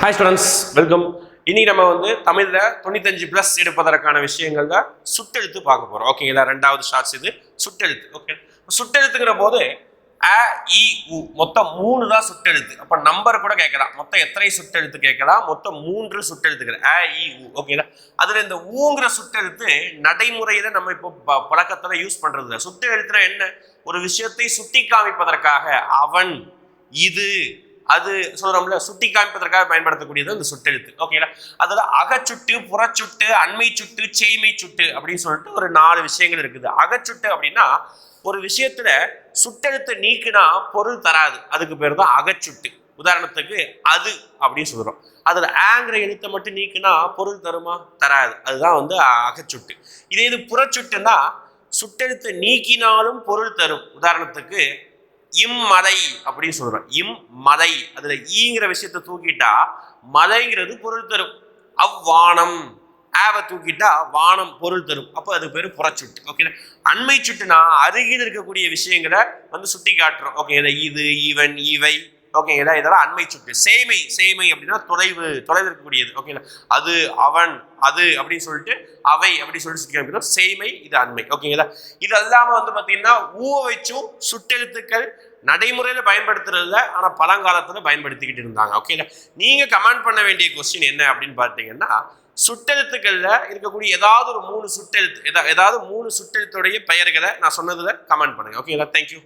Hi students welcome இனி நம்ம வந்து தமிழ்ல தொண்ணூத்தஞ்சு பிளஸ் எடுப்பதற்கான விஷயங்கள் தான் சுட்டெழுத்து பார்க்க போறோம். ஓகேங்களா ரெண்டாவது ஷார்ட்ஸ் இது. சுட்டெழுத்து. ஓகே சுட்டெழுத்துங்கிற போது அ இ உ. மொத்தம் மூணு தான் சுட்டெழுத்து. அப்ப நம்பர் கூட கேட்கலாம். மொத்தம் எத்தனை சுட்டெழுத்து கேட்கலாம்? மொத்தம் மூன்று சுட்டெழுத்துக்கிற அ இ உ. ஓகேங்களா அதுல இந்த ஊங்கிற சுட்டெழுத்து நடைமுறையில நம்ம இப்போ பழக்கத்தில் பழக்கத்துல யூஸ் பண்றது சுட்டெழுத்துல என்ன? ஒரு விஷயத்தை சுட்டி காமிப்பதற்காக அவன் இது அது சொல்றோம்ல சுட்டி காமிப்பதற்காக பயன்படுத்தக்கூடியது அந்த சுட்டெழுத்து. ஓகேங்களா அதில் அகச்சுட்டு புறச்சுட்டு அண்மை சுட்டு செய்மை சுட்டு அப்படின்னு சொல்லிட்டு ஒரு நாலு விஷயங்கள் இருக்குது. அகச்சுட்டு அப்படின்னா ஒரு விஷயத்துல சுட்டெழுத்தை நீக்குனா பொருள் தராது. அதுக்கு பேர் தான் அகச்சுட்டு. உதாரணத்துக்கு அது அப்படின்னு சொல்கிறோம் அதில் ஆங்கிற எழுத்தை மட்டும் நீக்கினா பொருள் தருமா? தராது. அதுதான் வந்து அகச்சுட்டு. இதே இது புறச்சுட்டுன்னா சுட்டெழுத்தை நீக்கினாலும் பொருள் தரும். உதாரணத்துக்கு இம்மலை அப்படின்னு சொல்றோம். இம் மதை. அதுல ஈங்கிற விஷயத்தை தூக்கிட்டா மலைங்கிறது பொருள் தரும். அவ்வானம். ஆவை தூக்கிட்டா வானம் பொருள் தரும். அப்போ அது பேர் புறச்சுட்டு. ஓகே அண்மை சுட்டுனா அருகில் இருக்கக்கூடிய விஷயங்களை வந்து சுட்டி காட்டுறோம் ஓகே இது இவன் இவை. ஓகேங்களா இதெல்லாம் அண்மை சுட்டு சேமை சேமை அப்படின்னா தொலைவு தொலைவு இருக்கக்கூடியது ஓகேங்களா அது அவன் அது அப்படின்னு சொல்லிட்டு அவை அப்படின்னு சொல்லிட்டு சுட்டி காமிக்கிறோம் சேமை இது அண்மை. ஓகேங்களா இது இல்லாமல் வந்து பார்த்தீங்கன்னா ஊ வச்சும் சுட்டெழுத்துக்கள் நடைமுறையில் பயன்படுத்துறதுல ஆனால் பழங்காலத்தில் பயன்படுத்திக்கிட்டு இருந்தாங்க. ஓகேங்களா நீங்கள் கமெண்ட் பண்ண வேண்டிய கொஸ்டின் என்ன அப்படின்னு பார்த்தீங்கன்னா சுட்டெழுத்துக்களில் இருக்கக்கூடிய ஏதாவது ஒரு மூணு சுட்டெழுத்து எதா- ஏதாவது மூணு சுட்டெழுத்துடைய பெயர்களை நான் சொன்னதில் கமெண்ட் பண்ணுங்க. ஓகேங்களா தேங்க்யூ